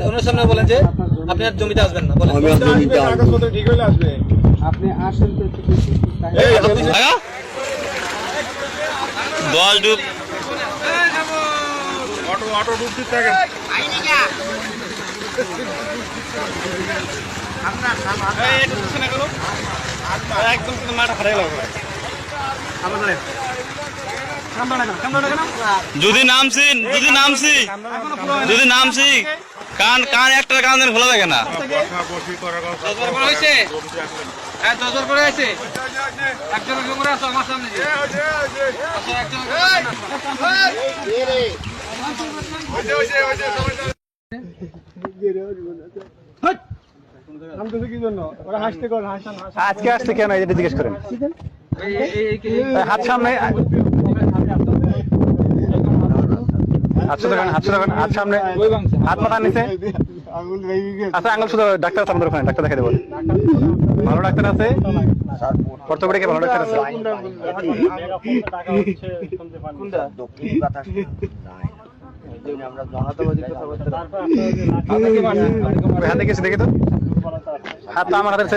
ওনার সামনে বলেন যে আপনি আর জমিতে আসবেন না। বলেন। আমি জমিতে আসব। ঠিক হইলে আসবে। আপনি আসেন তো একটু এই, আগা ডুব। অটো অটো ডুবতে থাকে একদম মাঠা ফাটাই লাগবে যদি নামছি যদি নামছি যদি নামছি। কান কান একটা কান যেন খোলা থাকে না হ্যাঁ আজকে আসছে কেন এটা জিজ্ঞেস করেন হাত সামনে হাত শুধু হাত শুধু হাত সামনে হাত মাথা নিচে। আঙুল আচ্ছা আঙ্গুল শুধু ডাক্তার আছে আমাদের ওখানে ডাক্তার দেখে দেবো। ভালো ডাক্তার আছে? অর্থোপেডিকে ভালো ডাক্তার আছে? হাতে দেখে তো। হাত তো আমার হাতের